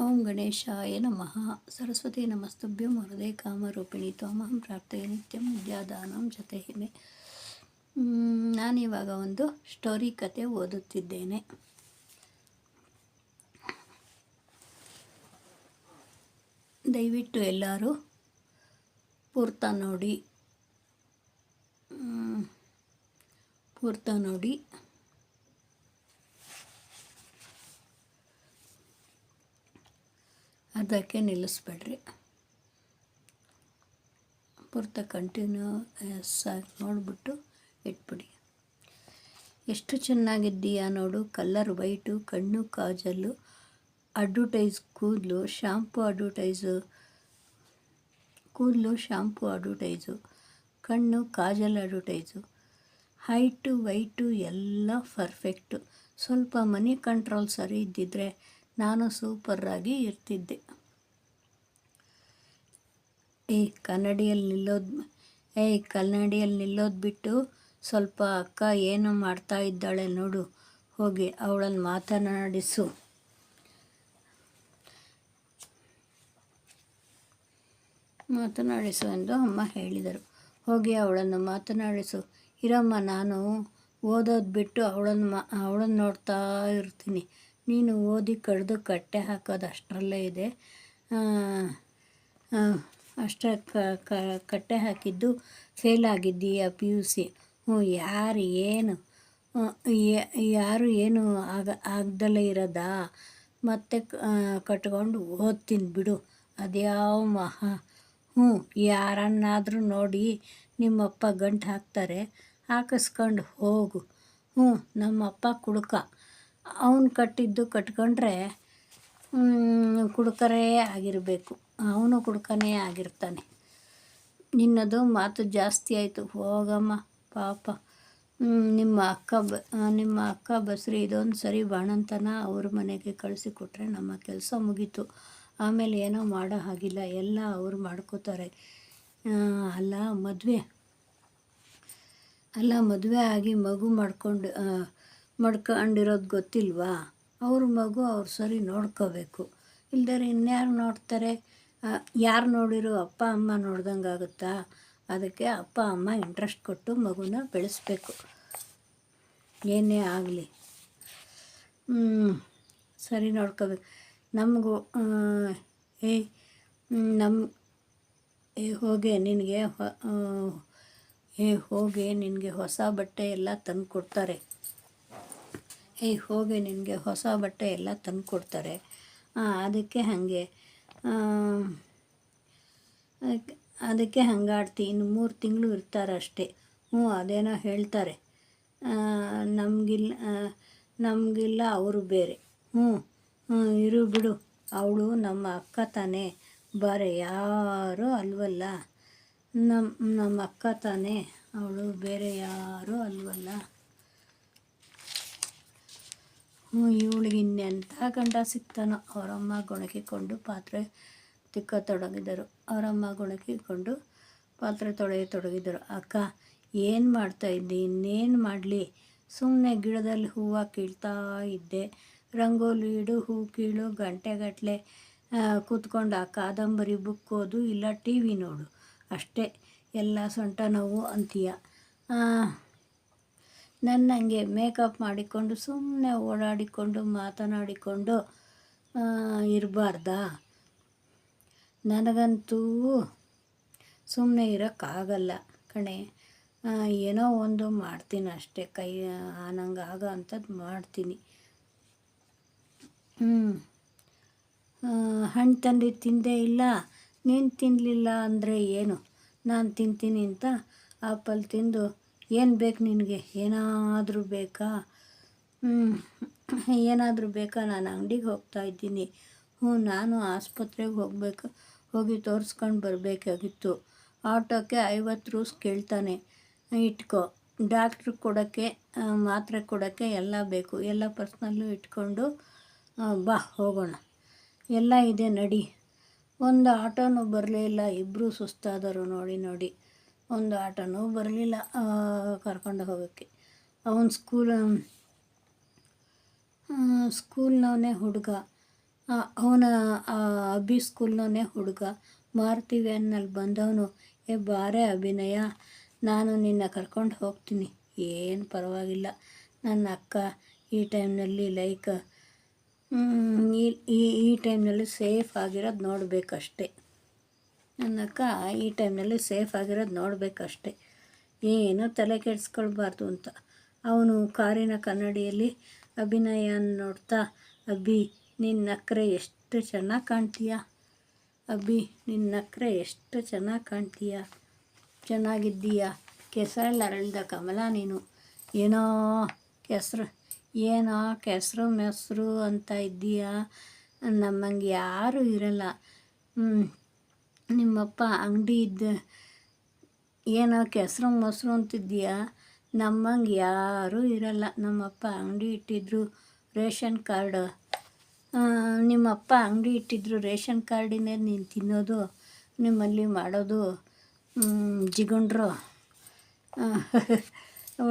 ಓಂ ಗಣೇಶಾಯ ನಮಃ. ಸರಸ್ವತಿ ನಮಸ್ತುಭ್ಯಂ ಹೃದಯ ಕಾಮರೂಪಿಣಿ. ತ್ವಮಹಂ ಪ್ರಾರ್ಥನೆ ನಿತ್ಯ ವಿದ್ಯಾದಾನಂ ಜೊತೆ ಹಿಮೆ ನಾನಿವಾಗ ಒಂದು ಸ್ಟೋರಿ ಕತೆ ಓದುತ್ತಿದ್ದೇನೆ. ದಯವಿಟ್ಟು ಎಲ್ಲರೂ ಪೂರ್ತ ನೋಡಿ. ಪೂರ್ತ ನೋಡಿ. ಅದಕ್ಕೆ ನಿಲ್ಲಿಸ್ಬೇಡ್ರಿ. ಪೂರ್ತ ಕಂಟಿನ್ಯೂಸ್ ಆಗಿ ನೋಡಿಬಿಟ್ಟು ಇಟ್ಬಿಡಿ. ಎಷ್ಟು ಚೆನ್ನಾಗಿದ್ದೀಯಾ ನೋಡು, ಕಲ್ಲರ್ ವೈಟು, ಕಣ್ಣು ಕಾಜಲ್ಲು ಅಡ್ವರ್ಟೈಸ್ ಕೂದಲು ಶ್ಯಾಂಪು ಅಡ್ವರ್ಟೈಸು ಕೂದಲು ಶಾಂಪು ಅಡ್ವರ್ಟೈಸು ಕಣ್ಣು ಕಾಜಲ್ ಅಡ್ವರ್ಟೈಸು ಹೈಟು ವೈಟು ಎಲ್ಲ ಪರ್ಫೆಕ್ಟು ಸ್ವಲ್ಪ ಮನಿ ಕಂಟ್ರೋಲ್ ಸರಿ ಇದ್ದಿದ್ರೆ ನಾನು ಸೂಪರಾಗಿ ಇರ್ತಿದ್ದೆ. ಏಯ್ ಕನ್ನಡಿಯಲ್ಲಿ ನಿಲ್ಲೋದು ಏಯ್ ಕನ್ನಡಿಯಲ್ಲಿ ನಿಲ್ಲೋದು ಬಿಟ್ಟು ಸ್ವಲ್ಪ ಅಕ್ಕ ಏನು ಮಾಡ್ತಾ ಇದ್ದಾಳೆ ನೋಡು, ಹೋಗಿ ಅವಳನ್ನು ಮಾತನಾಡಿಸು. ಮಾತನಾಡಿಸು ಎಂದು ಅಮ್ಮ ಹೇಳಿದರು. ಹೋಗಿ ಅವಳನ್ನು ಮಾತನಾಡಿಸು. ಇರಮ್ಮ, ನಾನು ಓದೋದು ಬಿಟ್ಟು ಅವಳನ್ನು ಮಾ ಅವಳನ್ನು ನೋಡ್ತಾ ಇರ್ತೀನಿ. ನೀನು ಓದಿ ಕಡಿದು ಕಟ್ಟೆ ಹಾಕೋದು ಅಷ್ಟರಲ್ಲೇ ಇದೆ. ಅಷ್ಟೇ ಕಟ್ಟೆ ಹಾಕಿದ್ದು ಫೇಲ್ ಆಗಿದ್ದೀಯ ಪಿ ಯು ಸಿ ಹ್ಞೂ, ಯಾರು ಏನು ಯಾರು ಏನು ಆಗ, ಆಗ್ದಲೇ ಇರೋದಾ? ಮತ್ತೆ ಕಟ್ಕೊಂಡು ಓದ್ತೀನಿ ಬಿಡು, ಅದ್ಯಾವ ಮಹಾ? ಹ್ಞೂ, ಯಾರನ್ನಾದರೂ ನೋಡಿ ನಿಮ್ಮಪ್ಪ ಗಂಟು ಹಾಕ್ತಾರೆ, ಹಾಕಿಸ್ಕೊಂಡು ಹೋಗು. ಹ್ಞೂ, ನಮ್ಮಪ್ಪ ಕುಡುಕ. ಅವನು ಕಟ್ಟಿದ್ದು ಕಟ್ಕೊಂಡ್ರೆ ಕುಡುಕರೇ ಆಗಿರಬೇಕು. ಅವನು ಕುಡುಕನೇ ಆಗಿರ್ತಾನೆ. ನಿನ್ನದು ಮಾತು ಜಾಸ್ತಿ ಆಯಿತು. ಹೋಗಮ್ಮ, ಪಾಪ. ನಿಮ್ಮ ಅಕ್ಕ ಬ, ನಿಮ್ಮ ಅಕ್ಕ ಬಸ್ರಿ ಇದೊಂದು ಸರಿ ಬಾಣಂತನ ಅವ್ರ ಮನೆಗೆ ಕಳಿಸಿಕೊಟ್ರೆ ನಮ್ಮ ಕೆಲಸ ಮುಗೀತು. ಆಮೇಲೆ ಏನೋ ಮಾಡೋ ಹಾಗಿಲ್ಲ. ಎಲ್ಲ ಅವ್ರು ಮಾಡ್ಕೋತಾರೆ. ಅಲ್ಲ ಮದುವೆ. ಅಲ್ಲ ಮದುವೆ ಆಗಿ ಮಗು ಮಾಡ್ಕೊಂಡು ಮಾಡ್ಕೊಂಡಿರೋದು ಗೊತ್ತಿಲ್ವಾ? ಅವ್ರ ಮಗು ಅವ್ರು ಸರಿ ನೋಡ್ಕೋಬೇಕು. ಇಲ್ದರೆ ಇನ್ಯಾರು ನೋಡ್ತಾರೆ? ಯಾರು ನೋಡಿರೋ ಅಪ್ಪ, ಅಮ್ಮ ನೋಡ್ದಂಗೆ ಆಗುತ್ತಾ? ಅದಕ್ಕೆ ಅಪ್ಪ, ಅಮ್ಮ ಇಂಟ್ರೆಸ್ಟ್ ಕೊಟ್ಟು ಮಗುನ ಬೆಳೆಸ್ಬೇಕು. ಏನೇ ಆಗಲಿ. ಸರಿ ನೋಡ್ಕೋಬೇಕು. ನಮಗೂ ಏ ನಮ್ಮ ಏ, ಹೋಗೆ ನಿನಗೆ ಏ, ಹೋಗೆ ನಿನಗೆ ಹೊಸ ಬಟ್ಟೆ ಎಲ್ಲ ತಂದು ಕೊಡ್ತಾರೆ ಏ ಹೋಗಿ ನಿನಗೆ ಹೊಸ ಬಟ್ಟೆ ಎಲ್ಲ ತಂದು ಕೊಡ್ತಾರೆ. ಅದಕ್ಕೆ ಹಾಗೆ. ಅದಕ್ಕೆ- ಹಂಗಾಡ್ತಿ. ಇನ್ನು ಮೂರು ತಿಂಗಳು ಇರ್ತಾರೆ ಅಷ್ಟೇ ಹ್ಞೂ, ಅದೇನೋ ಹೇಳ್ತಾರೆ. ನಮಗಿಲ್ಲ ನಮಗಿಲ್ಲ, ಅವರು ಬೇರೆ. ಹ್ಞೂ ಹ್ಞೂ, ಇರು ಬಿಡು. ಅವಳು ನಮ್ಮ ಅಕ್ಕ ತಾನೇ. ಬಾರೆ, ಯಾರೂ ಅಲ್ವಲ್ಲ. ನಮ್ಮ ನಮ್ಮ ಅಕ್ಕ ತಾನೇ. ಅವಳು ಬೇರೆ ಯಾರೂ ಅಲ್ವಲ್ಲ ಹ್ಞೂ ಇವಳಿಗೆ ಇನ್ನೆಂಥ ಗಂಡ ಸಿಗ್ತಾನೋ ಅವರಮ್ಮ ಗೊಣಕಿಕೊಂಡು ಪಾತ್ರೆ ತಿಕ್ಕತೊಡಗಿದರು. ಅವರಮ್ಮ ಗೊಣಕಿಕೊಂಡು ಪಾತ್ರೆ ತೊಳೆಯತೊಡಗಿದರು. ಅಕ್ಕ, ಏನು ಮಾಡ್ತಾ ಇದ್ದೆ? ಇನ್ನೇನು ಮಾಡಲಿ? ಸುಮ್ಮನೆ ಗಿಡದಲ್ಲಿ ಹೂವು ಕೀಳ್ತಾ ಇದ್ದೆ. ರಂಗೋಲಿ ಇಡು ಹೂ ಕೀಳು ಗಂಟೆಗಟ್ಟಲೆ ಕೂತ್ಕೊಂಡು ಆ ಕಾದಂಬರಿ ಬುಕ್ ಓದು, ಇಲ್ಲ ಟಿ ವಿ ನೋಡು. ಅಷ್ಟೇ. ಎಲ್ಲ ಸೊಂಟ ನೋವು ಅಂತೀಯ. ನನ್ನಂಗೆ ಮೇಕಪ್ ಮಾಡಿಕೊಂಡು ಸುಮ್ಮನೆ ಓಡಾಡಿಕೊಂಡು, ಮಾತನಾಡಿಕೊಂಡು ಇರಬಾರ್ದಾ? ನನಗಂತೂ ಸುಮ್ಮನೆ ಇರೋಕ್ಕಾಗಲ್ಲ ಕಣೆ. ಏನೋ ಒಂದು ಮಾಡ್ತೀನಿ ಅಷ್ಟೇ, ಕೈ ನಂಗೆ ಆಗ ಅಂಥದ್ದು ಮಾಡ್ತೀನಿ. ಹ್ಞೂ ಹಣ್ಣು ತಂದು ತಿಂದೇ ಇಲ್ಲ, ನೀನು ತಿನ್ನಲಿಲ್ಲ ಅಂದರೆ ಏನು? ನಾನು ತಿಂತೀನಿ ಅಂತ ಆಪಲ್ ತಿಂದು ಏನು ಬೇಕು ನಿನಗೆ? ಏನಾದರೂ ಬೇಕಾ? ಏನಾದರೂ ಬೇಕಾ? ನಾನು ಅಂಗಡಿಗೆ ಹೋಗ್ತಾ ಇದ್ದೀನಿ. ಹ್ಞೂ ನಾನು ಆಸ್ಪತ್ರೆಗೆ ಹೋಗಬೇಕು. ಹೋಗಿ ತೋರಿಸ್ಕೊಂಡು ಬರಬೇಕಾಗಿತ್ತು. ಆಟೋಕ್ಕೆ ಐವತ್ತು ರೂಸ್ ಕೇಳ್ತಾನೆ. ಇಟ್ಕೋ. ಡಾಕ್ಟ್ರಿಗೆ ಕೊಡೋಕ್ಕೆ ಮಾತ್ರೆ ಕೊಡೋಕ್ಕೆ ಎಲ್ಲ ಬೇಕು. ಎಲ್ಲ ಪರ್ಸ್ನಲ್ಲೂ ಇಟ್ಕೊಂಡು ಬಾ, ಹೋಗೋಣ. ಎಲ್ಲ ಇದೆ ನಡಿ. ಒಂದು ಆಟೋನೂ ಬರಲೇ ಇಲ್ಲ. ಇಬ್ಬರೂ ಸುಸ್ತಾದರು ನೋಡಿ ನೋಡಿ. ಒಂದು ಆಟೋನೂ ಬರಲಿಲ್ಲ ಕರ್ಕೊಂಡು ಹೋಗೋಕ್ಕೆ. ಅವನ ಸ್ಕೂಲ್ ಸ್ಕೂಲ್ನವನೇ ಹುಡುಗ. ಅವನ ಅಭಿ ಸ್ಕೂಲ್ನವನೇ ಹುಡುಗ. ಮಾರುತಿ ವ್ಯಾನ್ನಲ್ಲಿ ಬಂದವನು, ಏ ಬಾರೇ ಅಭಿನಯ, ನಾನು ನಿನ್ನ ಕರ್ಕೊಂಡು ಹೋಗ್ತೀನಿ. ಏನು ಪರವಾಗಿಲ್ಲ, ನನ್ನ ಅಕ್ಕ ಈ ಟೈಮ್ನಲ್ಲಿ ಲೈಕ್ ಈ, ಈ- ಟೈಮ್ನಲ್ಲಿ ಸೇಫ್ ಆಗಿರೋದು ನೋಡಬೇಕಷ್ಟೆ. ನನ್ನ ಅಕ್ಕ ಈ ಟೈಮ್ನಲ್ಲಿ ಸೇಫ್ ಆಗಿರೋದು ನೋಡಬೇಕಷ್ಟೆ. ಏನು ತಲೆ ಕೆಡಿಸ್ಕೊಳ್ಬಾರ್ದು ಅಂತ. ಅವನು ಕಾರಿನ ಕನ್ನಡಿಯಲ್ಲಿ ಅಭಿನಯ ನೋಡ್ತಾ ಅಬ್ಬಿ ನಿನ್ನ ನಕ್ರೆ ಎಷ್ಟು ಚೆನ್ನಾಗಿ ಕಾಣ್ತೀಯ? ಅಬ್ಬಿ ನಿನ್ನ ನಕ್ರೆ ಎಷ್ಟು ಚೆನ್ನಾಗಿ ಕಾಣ್ತೀಯ? ಚೆನ್ನಾಗಿದ್ದೀಯ? ಕೆಸರಲ್ಲಿ ಅರಳಿದ ಕಮಲ ನೀನು. ಏನೋ ಕೆಸರು ಏನೋ ಕೆಸರು ಮೆಸರು ಅಂತ ಇದ್ದೀಯ? ನಮ್ಮಂಗೆ ಯಾರೂ ಇರಲ್ಲ. ನಿಮ್ಮಪ್ಪ ಅಂಗಡಿ ಇದ್ದ ಏನೋ ಕೆಸರು ಮೊಸರು ಅಂತಿದ್ದೀಯಾ ನಮ್ಮಂಗೆ ಯಾರೂ ಇರಲ್ಲ. ನಮ್ಮಪ್ಪ ಅಂಗಡಿ ಇಟ್ಟಿದ್ರು ರೇಷನ್ ಕಾರ್ಡ್. ನಿಮ್ಮಪ್ಪ ಅಂಗಡಿ ಇಟ್ಟಿದ್ರು ರೇಷನ್ ಕಾರ್ಡಿನೇ ನೀನು ತಿನ್ನೋದು, ನಿಮ್ಮಲ್ಲಿ ಮಾಡೋದು ಜಿಗುಂಡ್ರು.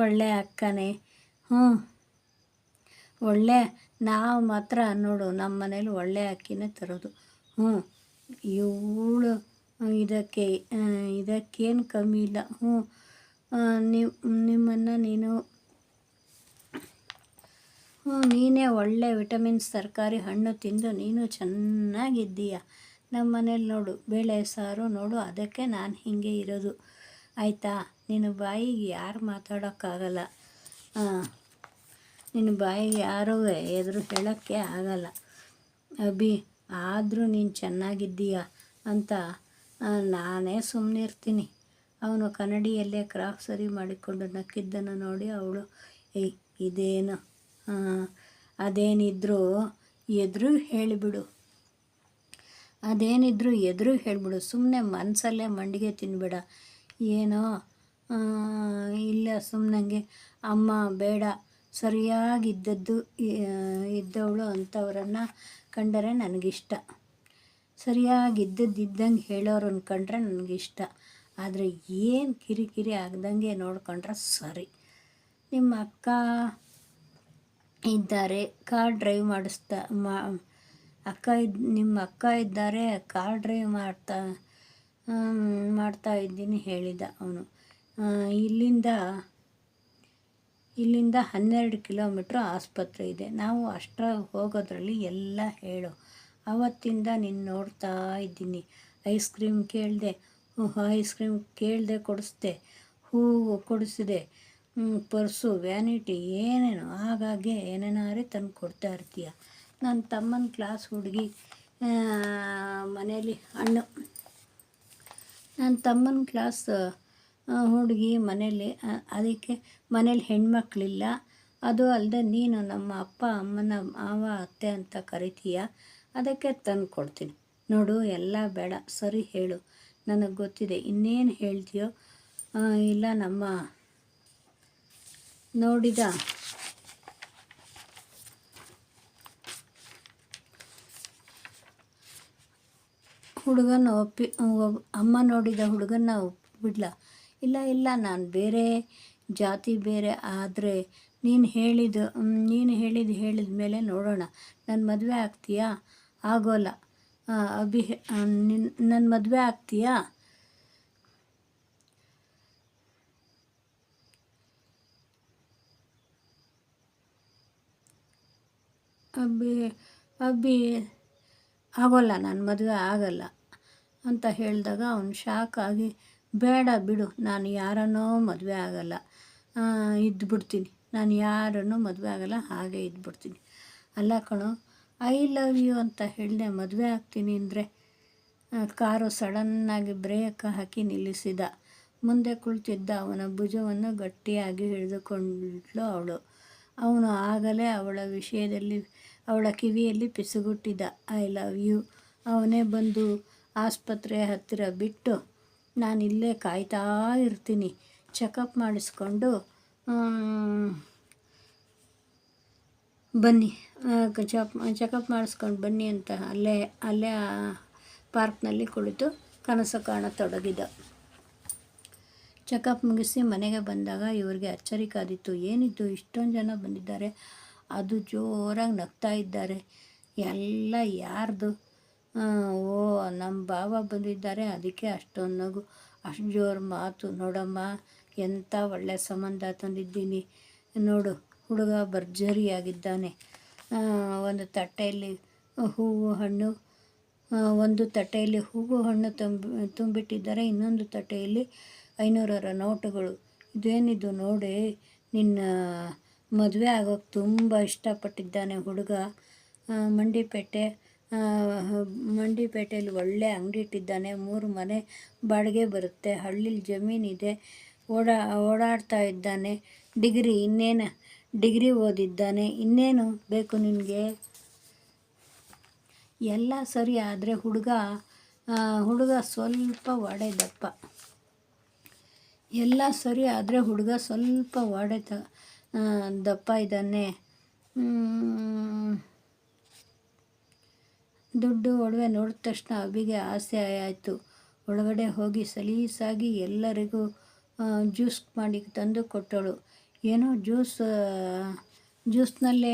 ಒಳ್ಳೆ ಅಕ್ಕನೇ. ಹ್ಞೂ ಒಳ್ಳೆ, ನಾವು ಮಾತ್ರ ನೋಡು ನಮ್ಮ ಮನೇಲಿ ಒಳ್ಳೆ ಅಕ್ಕಿನೇ ತರೋದು. ಹ್ಞೂ ಇವಳು ಇದಕ್ಕೆ ಇದಕ್ಕೇನು ಕಮ್ಮಿ ಇಲ್ಲ. ಹ್ಞೂ. ನಿಮ್ಮ ನಿಮ್ಮನ್ನು ನೀನು, ಹ್ಞೂ, ನೀನೇ ಒಳ್ಳೆ ವಿಟಮಿನ್ಸ್ ತರಕಾರಿ ಹಣ್ಣು ತಿಂದು ನೀನು ಚೆನ್ನಾಗಿದ್ದೀಯ? ನಮ್ಮ ಮನೇಲಿ ನೋಡು, ಬೇಳೆ ಸಾರು ನೋಡು, ಅದಕ್ಕೆ ನಾನು ಹೀಗೆ ಇರೋದು. ಆಯಿತಾ? ನಿನ್ನ ಬಾಯಿಗೆ ಯಾರು ಮಾತಾಡೋಕ್ಕಾಗಲ್ಲ. ನಿನ್ನ ಬಾಯಿಗೆ ಯಾರೂ ಎದುರು ಹೇಳೋಕ್ಕೆ ಆಗಲ್ಲ. ಅಭಿ, ಆದರೂ ನೀನು ಚೆನ್ನಾಗಿದ್ದೀಯ? ಅಂತ ನಾನೇ ಸುಮ್ಮನೆ ಇರ್ತೀನಿ ಅವನು ಕನ್ನಡಿಯಲ್ಲೇ ಕ್ರಾಕ್ ಸರಿ ಮಾಡಿಕೊಂಡು ನಕ್ಕಿದ್ದನ್ನು ನೋಡಿ ಅವಳು, ಏಯ್, ಇದೇನು? ಅದೇನಿದ್ರೂ ಎದುರು ಹೇಳಿಬಿಡು. ಅದೇನಿದ್ರು ಎದುರು ಹೇಳಿಬಿಡು. ಸುಮ್ಮನೆ ಮನಸಲ್ಲೇ ಮಂಡಿಗೆ ತಿನ್ಬೇಡ. ಏನೋ ಇಲ್ಲ ಸುಮ್ಮನಂಗೆ ಅಮ್ಮ, ಬೇಡ. ಸರಿಯಾಗಿದ್ದದ್ದು ಇದ್ದವಳು ಅಂಥವ್ರನ್ನು ಕಂಡರೆ ನನಗಿಷ್ಟ. ಸರಿಯಾಗಿದ್ದದ್ದಿದ್ದಂಗೆ ಹೇಳೋರು ಕಂಡ್ರೆ ನನಗಿಷ್ಟ. ಆದರೆ ಏನು ಕಿರಿಕಿರಿ ಆಗ್ದಂಗೆ ನೋಡ್ಕೊಂಡ್ರೆ ಸರಿ. ನಿಮ್ಮ ಅಕ್ಕ ಇದ್ದಾರೆ, ಕಾರ್ ಡ್ರೈವ್ ಮಾಡಿಸ್ತಾ, ಮಾ, ಅಕ್ಕ ಇದ್, ನಿಮ್ಮ ಅಕ್ಕ ಇದ್ದಾರೆ, ಕಾರ್ ಡ್ರೈವ್ ಮಾಡ್ತಾ ಮಾಡ್ತಾ ಇದ್ದೀನಿ ಹೇಳಿದ ಅವನು. ಇಲ್ಲಿಂದ ಇಲ್ಲಿಂದ ಹನ್ನೆರಡು ಕಿಲೋಮೀಟ್ರ್ ಆಸ್ಪತ್ರೆ ಇದೆ. ನಾವು ಅಷ್ಟ್ರ ಹೋಗೋದ್ರಲ್ಲಿ ಎಲ್ಲ ಹೇಳು. ಅವತ್ತಿಂದ ನಿನ್ನ ನೋಡ್ತಾ ಇದ್ದೀನಿ. ಐಸ್ ಕ್ರೀಮ್ ಕೇಳಿದೆ ಐಸ್ ಕ್ರೀಮ್ ಕೇಳಿದೆ ಕೊಡಿಸ್ದೆ, ಹೂವು ಕೊಡಿಸಿದೆ. ಪರ್ಸು, ವ್ಯಾನಿಟಿ, ಏನೇನು, ಹಾಗಾಗಿ ಏನೇನಾರೇ ತಂದು ಕೊಡ್ತಾ ಇರ್ತೀಯ. ನನ್ನ ತಮ್ಮನ ಕ್ಲಾಸ್ ಹುಡುಗಿ ಮನೇಲಿ ಹಣ್ಣು ನನ್ನ ತಮ್ಮನ ಕ್ಲಾಸ್ ಹುಡುಗಿ ಮನೇಲಿ ಅದಕ್ಕೆ ಮನೇಲಿ ಹೆಣ್ಮಕ್ಳಿಲ್ಲ. ಅದು ಅಲ್ಲದೆ ನೀನು ನಮ್ಮ ಅಪ್ಪ, ಅಮ್ಮನ ಮಾವ, ಅತ್ತೆ ಅಂತ ಕರಿತೀಯ. ಅದಕ್ಕೆ ತಂದು ಕೊಡ್ತೀನಿ. ನೋಡು, ಎಲ್ಲ ಬೇಡ, ಸರಿ ಹೇಳು. ನನಗೆ ಗೊತ್ತಿದೆ, ಇನ್ನೇನು ಹೇಳ್ತೀಯೋ? ಇಲ್ಲ, ನಮ್ಮ ನೋಡಿದ ಹುಡುಗನ ಒಪ್ಪಿ ಅಮ್ಮ ನೋಡಿದ ಹುಡುಗನ ಒಪ್ಪಿಬಿಡ್ಲ ಇಲ್ಲ ಇಲ್ಲ, ನಾನು ಬೇರೆ ಜಾತಿ ಬೇರೆ, ಆದರೆ ನೀನು ಹೇಳಿದ ನೀನು ಹೇಳಿದ ಹೇಳಿದ ಮೇಲೆ ನೋಡೋಣ. ನನ್ನ ಮದುವೆ ಆಗ್ತೀಯಾ? ಆಗೋಲ್ಲ. ಅಭಿ ನಿನ್ನ ಮದುವೆ ಆಗ್ತೀಯಾ? ಅಬ್ಬಿ ಅಬ್ಬಿ ಆಗೋಲ್ಲ ನನ್ನ ಮದುವೆ ಆಗಲ್ಲ ಅಂತ ಹೇಳಿದಾಗ ಅವನು ಶಾಕ್ ಆಗಿ, ಬೇಡ ಬಿಡು, ನಾನು ಯಾರನ್ನೋ ಮದುವೆ ಆಗಲ್ಲ. ಇದ್ಬಿಡ್ತೀನಿ. ನಾನು ಯಾರನ್ನೂ ಮದುವೆ ಆಗಲ್ಲ, ಹಾಗೆ ಇದ್ಬಿಡ್ತೀನಿ. ಅಲ್ಲ ಕಣೋ ಐ ಲವ್ ಯು ಅಂತ ಹೇಳಿದೆ ಮದುವೆ ಆಗ್ತೀನಿ ಅಂದರೆ ಕಾರು ಸಡನ್ನಾಗಿ ಬ್ರೇಕ್ ಹಾಕಿ ನಿಲ್ಲಿಸಿದ. ಮುಂದೆ ಕುಳಿತಿದ್ದ ಅವನ ಭುಜವನ್ನು ಗಟ್ಟಿಯಾಗಿ ಹಿಡಿದುಕೊಂಡ್ಳು ಅವಳು. ಅವನು ಆಗಲೇ ಅವಳ ವಿಷಯದಲ್ಲಿ, ಅವಳ ಕಿವಿಯಲ್ಲಿ ಪಿಸುಗುಟ್ಟಿದ. ಐ ಲವ್ ಯು ಅವನೇ ಬಂದು ಆಸ್ಪತ್ರೆ ಹತ್ತಿರ ಬಿಟ್ಟು ನಾನು ಇಲ್ಲೇ ಕಾಯ್ತಾ ಇರ್ತೀನಿ. ಚೆಕಪ್ ಮಾಡಿಸ್ಕೊಂಡು ಬನ್ನಿ. ಚೆಕ್ ಚೆಕಪ್ ಮಾಡಿಸ್ಕೊಂಡು ಬನ್ನಿ ಅಂತ ಅಲ್ಲೇ ಅಲ್ಲೇ ಪಾರ್ಕ್ನಲ್ಲಿ ಕುಳಿತು ಕನಸು ಕಾಣತೊಡಗಿದ ಚೆಕಪ್ ಮುಗಿಸಿ ಮನೆಗೆ ಬಂದಾಗ ಇವರಿಗೆ ಅಚ್ಚರಿ ಕಾದಿತ್ತು. ಏನಿದ್ದು ಇಷ್ಟೊಂದು ಜನ ಬಂದಿದ್ದಾರೆ. ಅದು ಜೋರಾಗಿ ನಗ್ತಾ ಇದ್ದಾರೆ. ಎಲ್ಲ ಯಾರ್ದು? ಓ ನಮ್ಮ ಬಾವ ಬಂದಿದ್ದಾರೆ. ಅದಕ್ಕೆ ಅಷ್ಟೊಂದು ನಗು. ಅಷ್ಟು ಜೋರು ಮಾತು, ನೋಡಮ್ಮ ಎಂಥ ಒಳ್ಳೆ ಸಂಬಂಧ ತಂದಿದ್ದೀನಿ. ನೋಡು ಹುಡುಗ ಭರ್ಜರಿಯಾಗಿದ್ದಾನೆ. ಒಂದು ತಟ್ಟೆಯಲ್ಲಿ ಹೂವು ಹಣ್ಣು ಒಂದು ತಟ್ಟೆಯಲ್ಲಿ ಹೂವು ಹಣ್ಣು ತುಂಬಿ, ತುಂಬಿಟ್ಟಿದ್ದಾರೆ. ಇನ್ನೊಂದು ತಟ್ಟೆಯಲ್ಲಿ ಐನೂರರ ನೋಟುಗಳು. ಇದೇನಿದು ನೋಡಿ, ನಿನ್ನ ಮದುವೆ ಆಗೋಕ್ಕೆ ತುಂಬ ಇಷ್ಟಪಟ್ಟಿದ್ದಾನೆ ಹುಡುಗ. ಮಂಡಿಪೇಟೆ ಮಂಡಿಪೇಟೆಯಲ್ಲಿ ಒಳ್ಳೆ ಅಂಗಡಿ ಇಟ್ಟಿದ್ದಾನೆ. ಮೂರು ಮನೆ ಬಾಡಿಗೆ ಬರುತ್ತೆ. ಹಳ್ಳಿಲಿ ಜಮೀನಿದೆ. ಓಡಾ, ಓಡಾಡ್ತಾ ಇದ್ದಾನೆ. ಡಿಗ್ರಿ ಇನ್ನೇನು ಡಿಗ್ರಿ ಓದಿದ್ದಾನೆ, ಇನ್ನೇನು ಬೇಕು ನಿನಗೆ? ಎಲ್ಲ ಸರಿ ಆದರೆ ಹುಡುಗ ಹುಡುಗ ಸ್ವಲ್ಪ ವಾಡೆ ದಪ್ಪ ಎಲ್ಲ ಸರಿ ಆದರೆ ಹುಡುಗ ಸ್ವಲ್ಪ ಒಡೆ ದಪ್ಪ ಇದ್ದಾನೆ. ದುಡ್ಡು ಒಡವೆ ನೋಡಿದ ತಕ್ಷಣ ಅವಿಗೆ ಆಸೆ ಆಯಿತು. ಒಳಗಡೆ ಹೋಗಿ ಸಲೀಸಾಗಿ ಎಲ್ಲರಿಗೂ ಜ್ಯೂಸ್ ಮಾಡಿ ತಂದು ಕೊಟ್ಟಳು. ಏನೋ ಜ್ಯೂಸ್ ಜ್ಯೂಸ್ನಲ್ಲೇ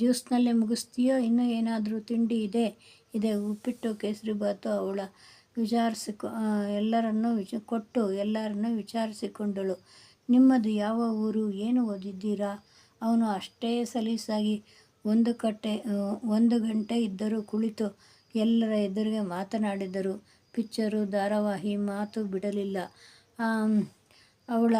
ಜ್ಯೂಸ್ನಲ್ಲೇ ಮುಗಿಸ್ತೀಯೋ, ಇನ್ನೂ ಏನಾದರೂ ತಿಂಡಿ ಇದೆ ಇದೆ, ಉಪ್ಪಿಟ್ಟು, ಕೇಸರಿ ಬಾತು, ಅವಳ ವಿಚಾರಿಸಿಕೊ ಎಲ್ಲರನ್ನೂ ವಿಚ, ಕೊಟ್ಟು ಎಲ್ಲರನ್ನೂ ವಿಚಾರಿಸಿಕೊಂಡಳು. ನಿಮ್ಮದು ಯಾವ ಊರು, ಏನು ಓದಿದ್ದೀರಾ? ಅವನು ಅಷ್ಟೇ ಸಲೀಸಾಗಿ ಒಂದು ಕಟ್ಟೆ ಒಂದು ಗಂಟೆ ಇದ್ದರೂ ಕುಳಿತು ಎಲ್ಲರ ಎದುರಿಗೆ ಮಾತನಾಡಿದರು. ಪಿಚ್ಚರು, ಧಾರಾವಾಹಿ, ಮಾತು ಬಿಡಲಿಲ್ಲ. ಅವಳ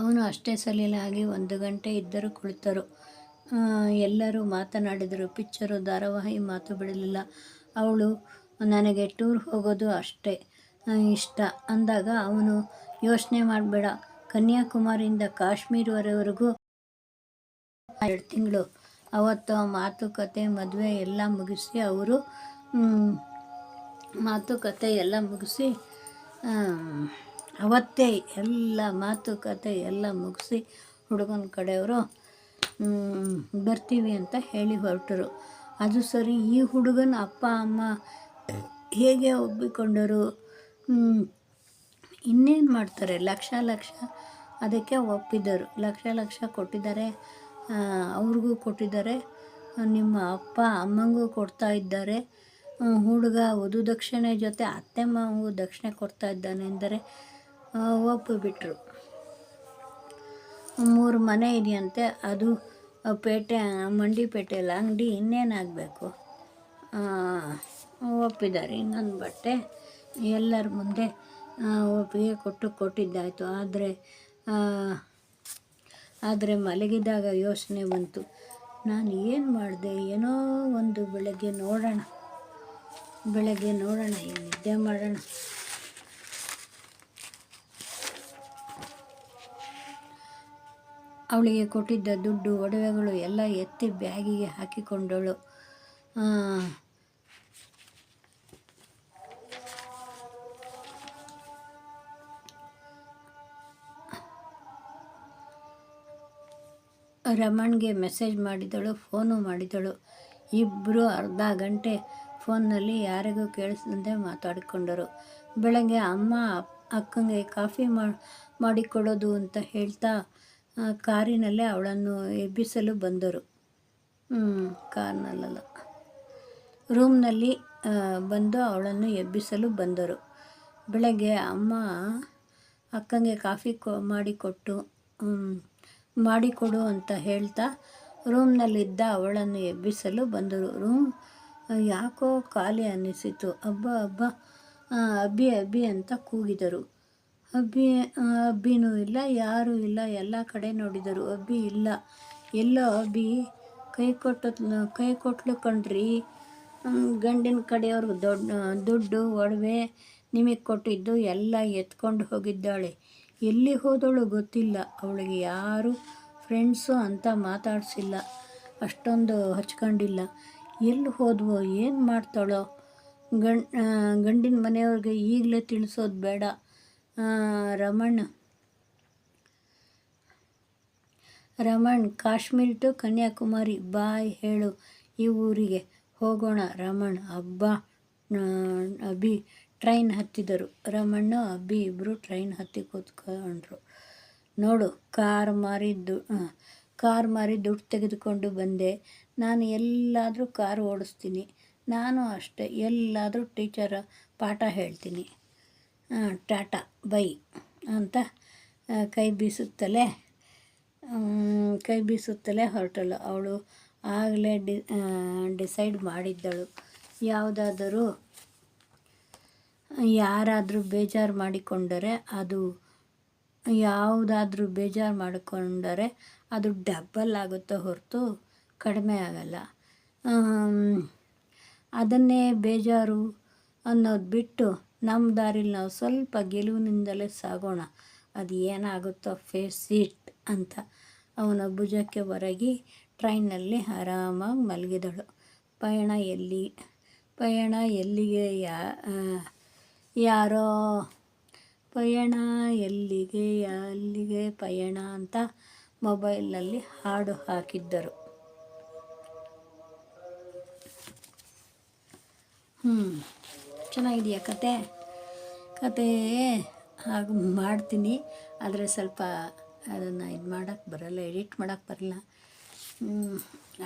ಅವನು ಅಷ್ಟೇ ಸಲೀಲಾಗಿ ಒಂದು ಗಂಟೆ ಇದ್ದರೂ ಕುಳಿತರು. ಎಲ್ಲರೂ ಮಾತನಾಡಿದರು. ಪಿಚ್ಚರು ಧಾರಾವಾಹಿ ಮಾತು ಬಿಡಲಿಲ್ಲ. ಅವಳು, ನನಗೆ ಟೂರ್ ಹೋಗೋದು ಅಷ್ಟೇ ಇಷ್ಟ ಅಂದಾಗ ಅವನು, ಯೋಚನೆ ಮಾಡಬೇಡ. ಕನ್ಯಾಕುಮಾರಿಯಿಂದ ಕಾಶ್ಮೀರವರೆಗೂ ಎರಡು ತಿಂಗಳು. ಅವತ್ತು ಮಾತುಕತೆ ಮದುವೆ ಎಲ್ಲ ಮುಗಿಸಿ ಅವರು ಮಾತುಕತೆ ಎಲ್ಲ ಮುಗಿಸಿ ಅವತ್ತೇ ಎಲ್ಲ ಮಾತುಕತೆ ಎಲ್ಲ ಮುಗಿಸಿ ಹುಡುಗನ ಕಡೆಯವರು ಬರ್ತೀವಿ ಅಂತ ಹೇಳಿ ಹೊರಟರು. ಅದು ಸರಿ ಈ ಹುಡುಗನ ಅಪ್ಪ ಅಮ್ಮ ಹೇಗೆ ಒಪ್ಪಿಕೊಂಡರು? ಇನ್ನೇನು ಮಾಡ್ತಾರೆ? ಲಕ್ಷ ಲಕ್ಷ ಅದಕ್ಕೆ ಒಪ್ಪಿದರು. ಲಕ್ಷ ಲಕ್ಷ ಕೊಟ್ಟಿದ್ದಾರೆ ಅವ್ರಿಗೂ ಕೊಟ್ಟಿದ್ದಾರೆ ನಿಮ್ಮ ಅಪ್ಪ ಅಮ್ಮಂಗೂ ಕೊಡ್ತಾ ಇದ್ದಾರೆ. ಹುಡುಗ ವಧು ದಕ್ಷಿಣೆ ಜೊತೆ ಅತ್ತೆ ಮಾವು ದಕ್ಷಿಣೆ ಕೊಡ್ತಾ ಇದ್ದಾನೆ ಎಂದರೆ ಆ, ಒಪ್ಪಿಬಿಟ್ರು ಮೂರು ಮನೆ ಇದೆಯಂತೆ. ಅದು ಪೇಟೆ ಮಂಡಿಪೇಟೆಯಲ್ಲಿ ಅಂಗಡಿ ಇನ್ನೇನಾಗಬೇಕು? ಒಪ್ಪಿದ್ದಾರೆ. ಇನ್ನೊಂದು ಬಟ್ಟೆ ಎಲ್ಲರ ಮುಂದೆ ಒಪ್ಪಿಗೆ ಕೊಟ್ಟು ಕೊಟ್ಟಿದ್ದಾಯಿತು. ಆದರೆ ಆದರೆ ಮಲಗಿದಾಗ ಯೋಚನೆ ಬಂತು. ನಾನು ಏನು ಮಾಡಿದೆ? ಏನೋ ಒಂದು ಬೆಳಗ್ಗೆ ನೋಡೋಣ. ಬೆಳಗ್ಗೆ ನೋಡೋಣ, ಏನು ನಿದ್ದೆ ಮಾಡೋಣ. ಅವಳಿಗೆ ಕೊಟ್ಟಿದ್ದ ದುಡ್ಡು, ಒಡವೆಗಳು ಎಲ್ಲ ಎತ್ತಿ ಬ್ಯಾಗಿಗೆ ಹಾಕಿಕೊಂಡಳು. ರಮಣ್ಗೆ ಮೆಸೇಜ್ ಮಾಡಿದಳು ಫೋನು ಮಾಡಿದಳು ಇಬ್ಬರು ಅರ್ಧ ಗಂಟೆ ಫೋನ್ನಲ್ಲಿ ಯಾರಿಗೂ ಕೇಳಿಸದಂತೆ ಮಾತಾಡಿಕೊಂಡರು. ಬೆಳಗ್ಗೆ ಅಮ್ಮ ಅಕ್ಕಂಗೆ ಕಾಫಿ ಮಾಡಿಕೊಡೋದು ಅಂತ ಹೇಳ್ತಾ ಕಾರಿನಲ್ಲೇ ಅವಳನ್ನು ಎಬ್ಬಿಸಲು ಬಂದರು. ಕಾರ್ನಲ್ಲ ರೂಮ್ನಲ್ಲಿ ಬಂದು ಅವಳನ್ನು ಎಬ್ಬಿಸಲು ಬಂದರು. ಬೆಳಗ್ಗೆ ಅಮ್ಮ ಅಕ್ಕಂಗೆ ಕಾಫಿ ಕೊ ಮಾಡಿಕೊಟ್ಟು ಮಾಡಿಕೊಡು ಅಂತ ಹೇಳ್ತಾ ರೂಮ್ನಲ್ಲಿದ್ದ ಅವಳನ್ನು ಎಬ್ಬಿಸಲು ಬಂದರು. ರೂಮ್ ಯಾಕೋ ಖಾಲಿ ಅನ್ನಿಸಿತು. ಅಬ್ಬ ಅಬ್ಬ ಅಬ್ಬಿ ಅಬ್ಬಿ ಅಂತ ಕೂಗಿದರು. ಅಬ್ಬಿ ಅಬ್ಬಿನೂ ಇಲ್ಲ, ಯಾರೂ ಇಲ್ಲ, ಎಲ್ಲ ಕಡೆ ನೋಡಿದರು. ಅಬ್ಬಿ ಇಲ್ಲ. ಎಲ್ಲೋ ಅಬ್ಬಿ ಕೈ ಕೊಟ್ಟು, ಕೈ ಕೊಟ್ಲು ಕಣ್ರಿ. ಗಂಡಿನ ಕಡೆಯವ್ರಿಗೆ ದೊಡ್ಡ, ದುಡ್ಡು, ಒಡವೆ ನಿಮಗೆ ಕೊಟ್ಟಿದ್ದು ಎಲ್ಲ ಎತ್ಕೊಂಡು ಹೋಗಿದ್ದಾಳೆ. ಎಲ್ಲಿ ಹೋದಳು ಗೊತ್ತಿಲ್ಲ. ಅವಳಿಗೆ ಯಾರು ಫ್ರೆಂಡ್ಸು ಅಂತ ಮಾತಾಡಿಸಿಲ್ಲ. ಅಷ್ಟೊಂದು ಹಚ್ಕೊಂಡಿಲ್ಲ. ಎಲ್ಲಿ ಹೋದ್ವೋ, ಏನು ಮಾಡ್ತಾಳೋ? ಗಂಡ ಗಂಡಿನ ಮನೆಯವ್ರಿಗೆ ಈಗಲೇ ತಿಳಿಸೋದು ಬೇಡ. ರಮಣ್. ರಮಣ್, ಕಾಶ್ಮೀರ್ ಟು ಕನ್ಯಾಕುಮಾರಿ, ಬಾಯ್ ಹೇಳು ಈ ಊರಿಗೆ ಹೋಗೋಣ. ರಮಣ್ ಹಬ್ಬ ಅಭಿ, ಟ್ರೈನ್ ಹತ್ತಿದರು ರಮಣ್ಣ ಅಬ್ಬಿ ಇಬ್ಬರು ಟ್ರೈನ್ ಹತ್ತಿ ಕೂತ್ಕೊಂಡ್ರು. ನೋಡು, ಕಾರ್ ಮಾರಿ ದು ಕಾರ್ ಮಾರಿ ದುಡ್ಡು ತೆಗೆದುಕೊಂಡು ಬಂದೆ. ನಾನು ಎಲ್ಲಾದರೂ ಕಾರ್ ಓಡಿಸ್ತೀನಿ. ನಾನು ಅಷ್ಟೇ, ಎಲ್ಲಾದರೂ ಟೀಚರ್ ಪಾಠ ಹೇಳ್ತೀನಿ. ಟಾಟಾ, ಬೈ ಅಂತ ಕೈ ಬೀಸುತ್ತಲೇ ಕೈ ಬೀಸುತ್ತಲೇ ಹೊರಟಳು. ಅವಳು ಆಗಲೇ ಡಿ ಡಿಸೈಡ್ ಮಾಡಿದ್ದಳು. ಯಾವುದಾದರೂ ಯಾರಾದರೂ ಬೇಜಾರು ಮಾಡಿಕೊಂಡರೆ ಅದು, ಯಾವುದಾದ್ರೂ ಬೇಜಾರು ಮಾಡಿಕೊಂಡರೆ ಅದು ಡಬ್ಬಲ್ ಆಗುತ್ತೋ ಹೊರತು ಕಡಿಮೆ ಆಗಲ್ಲ. ಅದನ್ನೇ ಬೇಜಾರು ಅನ್ನೋದು ಬಿಟ್ಟು ನಮ್ಮ ದಾರಿಲಿ ನಾವು ಸ್ವಲ್ಪ ಗೆಲುವಿನಿಂದಲೇ ಸಾಗೋಣ. ಅದು ಏನಾಗುತ್ತೋ ಫೇಸ್ ಇಟ್ ಅಂತ. ಅವನ ಭುಜಕ್ಕೆ ಹೊರಗಿ ಟ್ರೈನಲ್ಲಿ ಆರಾಮಾಗಿ ಮಲಗಿದಳು. ಪಯಣ ಎಲ್ಲಿ, ಪಯಣ ಎಲ್ಲಿಗೆ ಯಾ ಯಾರೋ? ಪಯಣ ಎಲ್ಲಿಗೆ, ಅಲ್ಲಿಗೆ ಪಯಣ ಅಂತ ಮೊಬೈಲ್ನಲ್ಲಿ ಹಾಡು ಹಾಕಿದ್ದರು. ಹ್ಞೂ ಚೆನ್ನಾಗಿದೆಯಾ ಕತೆ? ಕತೆ ಹಾಗೆ ಮಾಡ್ತೀನಿ. ಆದರೆ ಸ್ವಲ್ಪ ಅದನ್ನು ಇದು ಮಾಡೋಕ್ಕೆ ಬರಲ್ಲ ಎಡಿಟ್ ಮಾಡೋಕ್ಕೆ ಬರಲ್ಲ.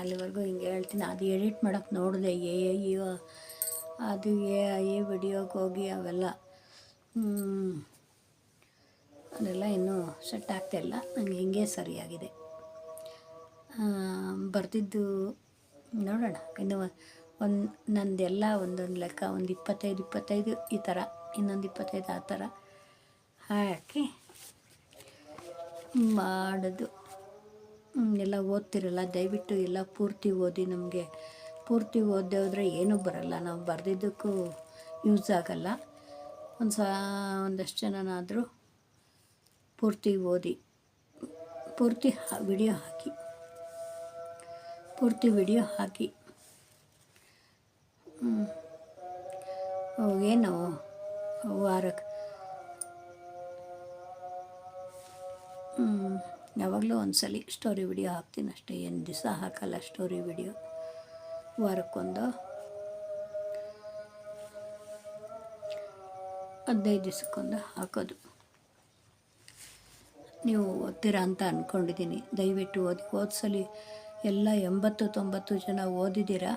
ಅಲ್ಲಿವರೆಗೂ ಹಿಂಗೆ ಹೇಳ್ತೀನಿ. ಅದು ಎಡಿಟ್ ಮಾಡೋಕ್ಕೆ ನೋಡಿದೆ ಏ ಅಯ್ಯೋ ಅದು ಏ ಏ ವಿಡಿಯೋಗೆ ಹೋಗಿ ಅವೆಲ್ಲ. ಅದೆಲ್ಲ ಇನ್ನೂ ಸೆಟ್ ಆಗ್ತಾಯಿಲ್ಲ ನನಗೆ ಹಿಂಗೆ ಸರಿಯಾಗಿದೆ. ಬರ್ತಿದ್ದು ನೋಡೋಣ. ಇನ್ನು ಒಂದು, ನಂದೆಲ್ಲ ಒಂದೊಂದು ಲೆಕ್ಕ, ಒಂದು ಇಪ್ಪತ್ತೈದು ಇಪ್ಪತ್ತೈದು ಈ ಥರ ಇನ್ನೊಂದು ಇಪ್ಪತ್ತೈದು ಆ ಥರ ಹಾಕಿ ಮಾಡೋದು. ಎಲ್ಲ ಓದ್ತಿರಲ್ಲ, ದಯವಿಟ್ಟು ಎಲ್ಲ ಪೂರ್ತಿ ಓದಿ ನಮಗೆ, ಪೂರ್ತಿ ಓದದೆ ಹೋದರೆ ಏನೂ ಬರಲ್ಲ, ನಾವು ಬರೆದಿದ್ದಕ್ಕೂ ಯೂಸ್ ಆಗಲ್ಲ. ಒಂದು ಸಹ ಒಂದಷ್ಟು ಜನನಾದರೂ ಪೂರ್ತಿ ಓದಿ, ಪೂರ್ತಿ ವಿಡಿಯೋ ಹಾಕಿ, ಪೂರ್ತಿ ವಿಡಿಯೋ ಹಾಕಿ ಏನು? ವಾರಕ್ಕೆ ಯಾವಾಗಲೂ ಒಂದ್ಸಲಿ ಸ್ಟೋರಿ ವಿಡಿಯೋ ಹಾಕ್ತೀನಿ ಅಷ್ಟೇ. ಏನು ದಿವಸ ಹಾಕಲ್ಲ ಸ್ಟೋರಿ ವಿಡಿಯೋ ವಾರಕ್ಕೊಂದು. ಹದಿನೈದು ದಿವಸಕ್ಕೊಂದು ಹಾಕೋದು. ನೀವು ಓದ್ತೀರಾ ಅಂತ ಅಂದ್ಕೊಂಡಿದ್ದೀನಿ ದಯವಿಟ್ಟು ಓದಿ, ಓದ್ಸಲಿ. ಎಲ್ಲ ಎಂಬತ್ತು ತೊಂಬತ್ತು ಜನ ಓದಿದ್ದೀರಾ?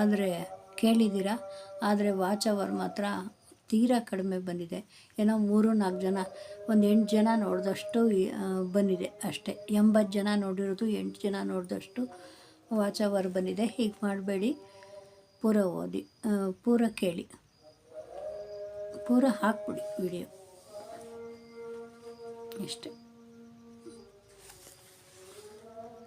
ಆದರೆ ಕೇಳಿದ್ದೀರಾ? ಆದರೆ ವಾಚ್ ಅವರ್ ಮಾತ್ರ ತೀರಾ ಕಡಿಮೆ ಬಂದಿದೆ. ಏನೋ ಮೂರು, ನಾಲ್ಕು ಜನ, ಒಂದು ಎಂಟು ಜನ ನೋಡಿದಷ್ಟು ಬಂದಿದೆ ಅಷ್ಟೇ. ಎಂಬತ್ತು ಜನ ನೋಡಿರೋದು, ಎಂಟು ಜನ ನೋಡಿದಷ್ಟು ವಾಚ್ ಅವರ್ ಬಂದಿದೆ. ಹೀಗೆ ಮಾಡಬೇಡಿ. ಪೂರ ಓದಿ ಪೂರ ಕೇಳಿ. ಪೂರ ಹಾಕ್ಬಿಡಿ ವಿಡಿಯೋ. ಇಷ್ಟೇ.